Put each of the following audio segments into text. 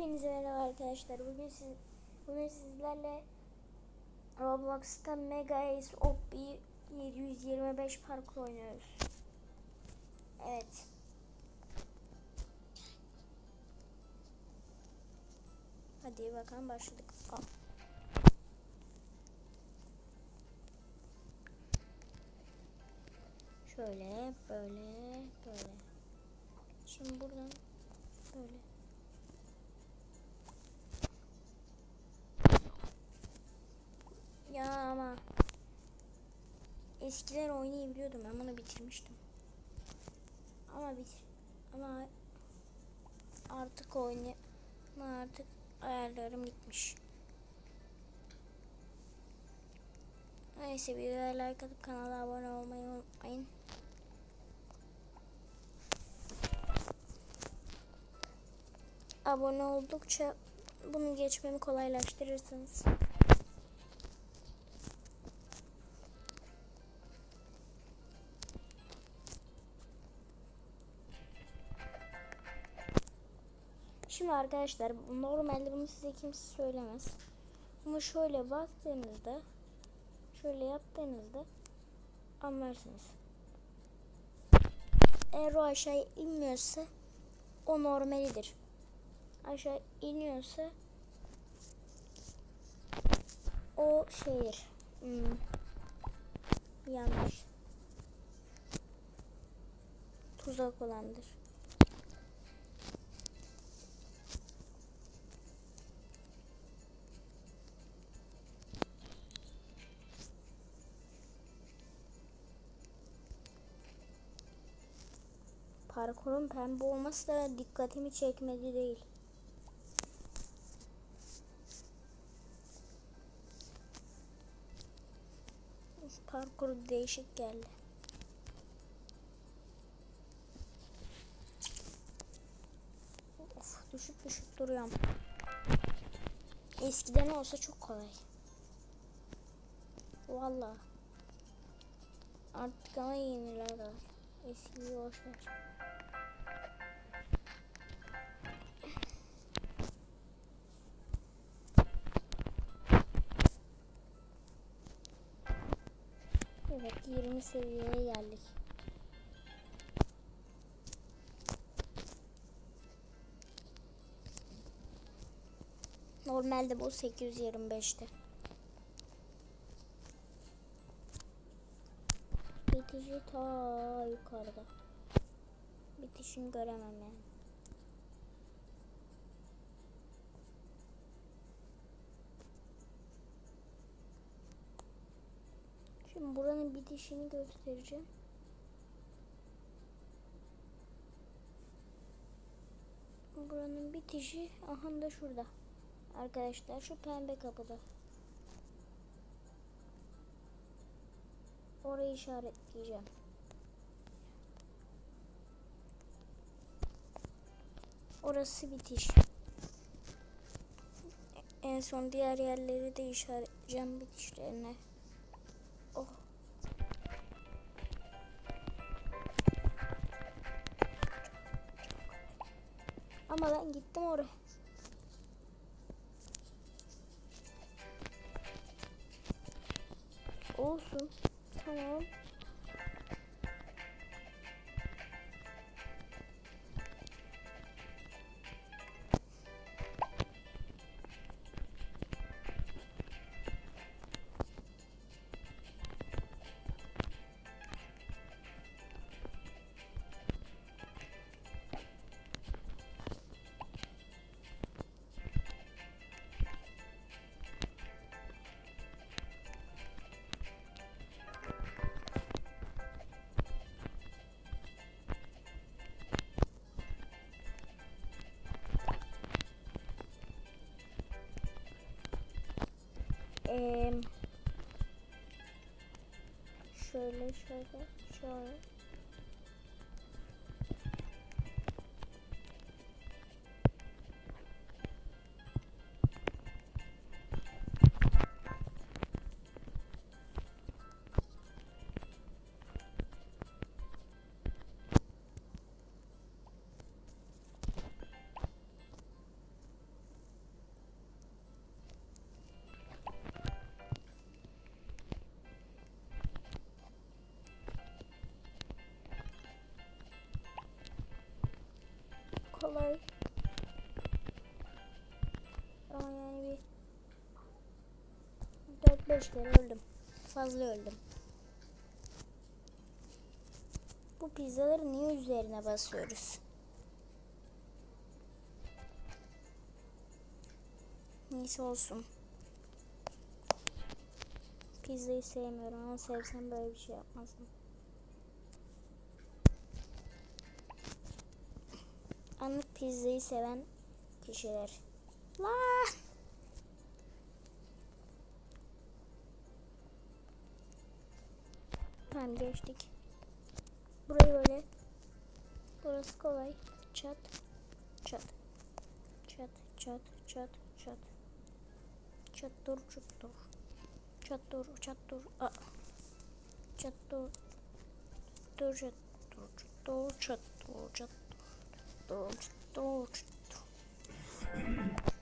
Hepinize merhaba arkadaşlar. Bugün siz bugün sizlerle Roblox'ta Mega Ace Opbi 725 parkur oynuyoruz. Evet. Hadi bakalım başladık. Al. Şöyle, böyle, böyle. Eskiler oynayabiliyordum ben bunu bitirmiştim. Ama bitir ama artık oynay ama artık ayarlarım gitmiş. Neyse videoya like atıp kanala abone olmayı unutmayın. Abone oldukça bunu geçmemi kolaylaştırırsınız. Şimdi arkadaşlar normalde bunu size kimse söylemez. Ama şöyle baktığınızda şöyle yaptığınızda anlarsınız. Eğer o aşağı inmiyorsa o normalidir. Aşağı iniyorsa o şeydir. Hmm, yanlış. Tuzak olandır. Parkurun pembe olması da dikkatimi çekmedi değil. Parkur değişik geldi. Of düşüp düşüp duruyorum. Eskiden olsa çok kolay. Valla. Artık ama yeniler var. Eskiyi boş ver. 20 seviyeye geldik. Normalde bu 825'ti. Bitici ta yukarıda. Bitişini göremem yani. Şimdi buranın bitişini göstereceğim. Buranın bitişi aha da şurada. Arkadaşlar şu pembe kapıda. Orayı işaretleyeceğim. Orası bitiş. En son diğer yerleri de işaretleyeceğim bitişlerine. Ama ben gittim oraya. Ee, şöyle şöyle şöyle. 5 kere öldüm. Fazla öldüm. Bu pizzaları niye üzerine basıyoruz? Neyse olsun. Pizzayı sevmiyorum ama sevsem böyle bir şey yapmazdım. Anlık pizzayı seven kişiler. Lan! Tamam geçtik. Burayı böyle. Burası kolay. Çat. Çat. Çat. Çat. Çat. Çat. Çat dur. Çat dur. Çat dur. Çat dur. Aa. Çat dur. Dur çat dur. Çat dur. Çat dur. Çat dur. Çat dur. Çat dur. Evet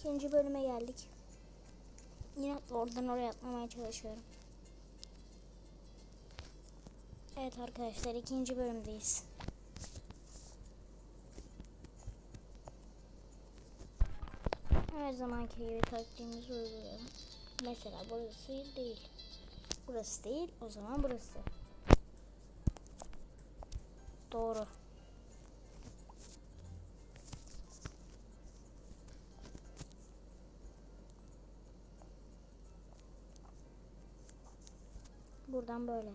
ikinci bölüme geldik. Yine oradan oraya atlamaya çalışıyorum. Evet arkadaşlar ikinci bölümdeyiz. Her zamanki gibi taktiğimizi uyguluyorum. Mesela burası değil. Burası değil o zaman burası. Doğru. Buradan böyle.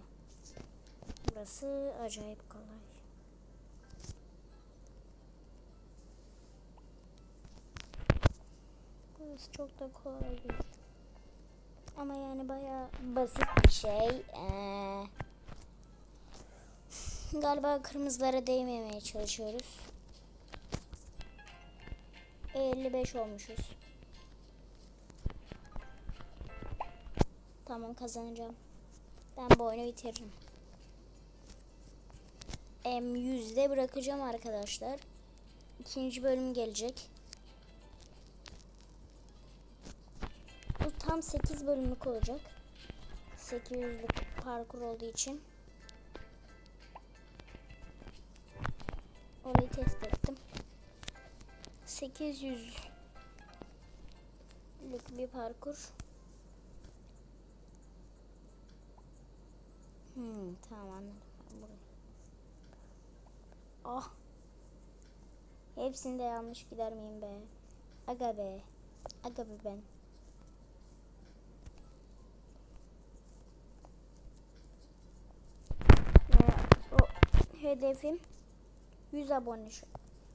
Burası acayip kolay. Burası çok da kolay değil. Ama yani bayağı basit bir şey. Ee, galiba kırmızılara değmemeye çalışıyoruz. 55 olmuşuz. Tamam kazanacağım. Ben bu oyunu bitiririm. Em yüzde bırakacağım arkadaşlar. İkinci bölüm gelecek. Bu tam 8 bölümlük olacak. 800'lük parkur olduğu için. Orayı test ettim. 800'lük bir parkur. Hmm, tamam anladım. Burayı. Ah. Hepsinde yanlış gider miyim be? Aga be. Aga be ben. Ee, o hedefim 100 abone şu.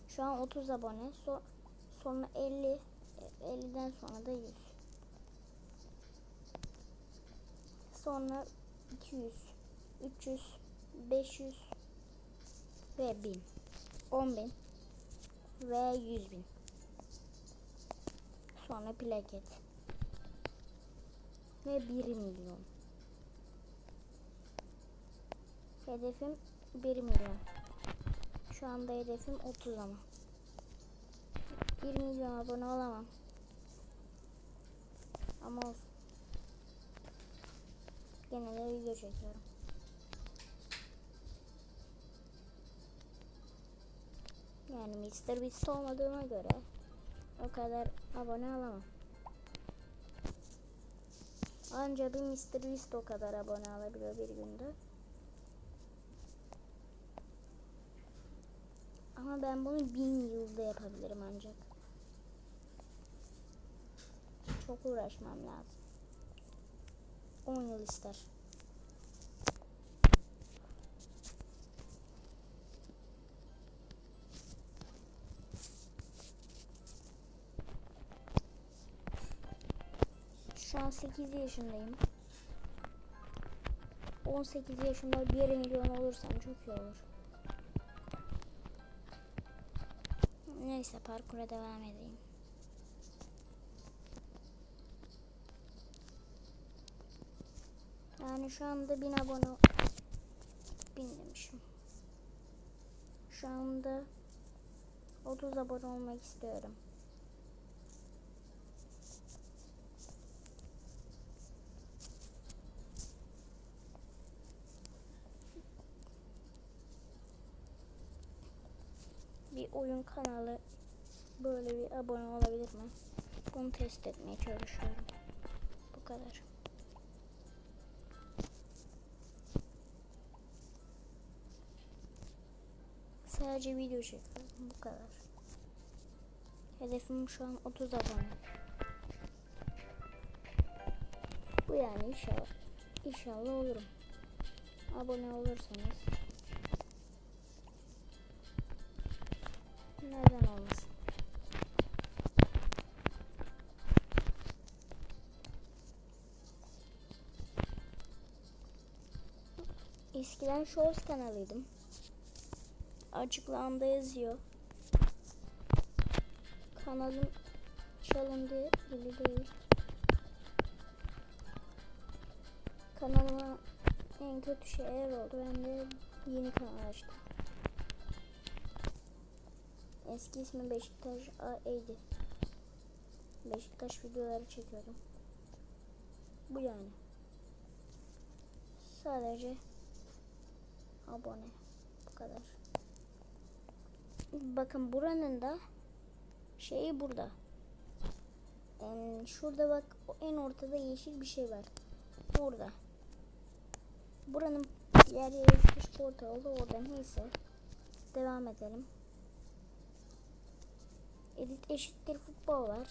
Şu an 30 abone. So, sonra 50 50'den sonra da 100. Sonra 200 300, 500 ve 1000. 10 bin ve 100 bin. Sonra plaket. Ve 1 milyon. Hedefim 1 milyon. Şu anda hedefim 30 ama. 1 milyon abone olamam. Ama olsun. Gene de video çekiyorum. Yani Mr. Beast olmadığıma göre o kadar abone alamam. Anca bir Mr. Beast o kadar abone alabiliyor bir günde. Ama ben bunu bin yılda yapabilirim ancak. Çok uğraşmam lazım. 10 yıl ister. Şu an 8 yaşındayım. 18 yaşında 1 milyon olursam çok iyi olur. Neyse parkura devam edeyim. Yani şu anda 1000 abone 1000 demişim. Şu anda 30 abone olmak istiyorum. Kanalı böyle bir abone olabilir mi? Bunu test etmeye çalışıyorum. Bu kadar. Sadece video çekiyorum. Bu kadar. Hedefim şu an 30 abone. Bu yani inşallah. İnşallah olurum. Abone olursanız. Eskiden Shorts kanalıydım. Açıklamada yazıyor. Kanalım çalındı gibi değil. Kanalıma en kötü şeyler oldu. Ben de yeni kanal açtım. Eski ismi Beşiktaş AE'di. Beşiktaş videoları çekiyordum. Bu yani. Sadece abone. Bu kadar. Bakın buranın da şeyi burada. Ee, şurada bak en ortada yeşil bir şey var. Burada. Buranın yer yazmış portalı orada neyse. Devam edelim. Edit eşittir futbol var.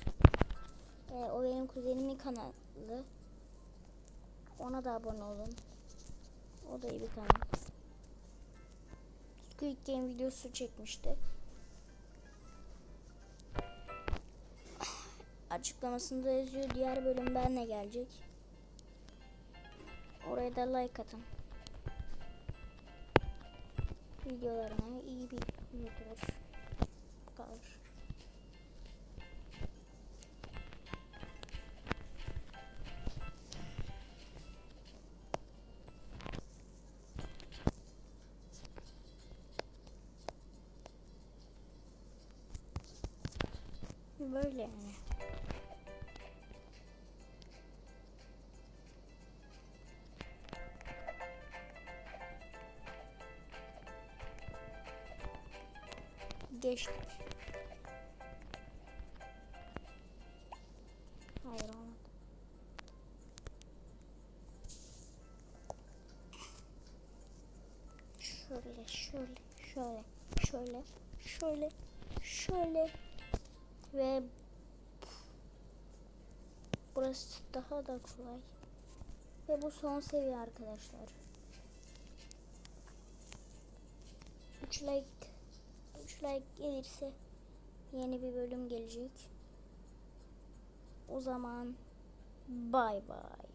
Ee, o benim kuzenimin kanalı. Ona da abone olun. O da iyi bir kanal. Squid Game videosu çekmişti. Açıklamasında yazıyor diğer bölüm benle gelecek. Oraya da like atın. Videolarına iyi bir YouTuber kalır. Böyle yani. Geçtik. Burası daha da kolay. Ve bu son seviye arkadaşlar. 3 like 3 like gelirse yeni bir bölüm gelecek. O zaman bay bay.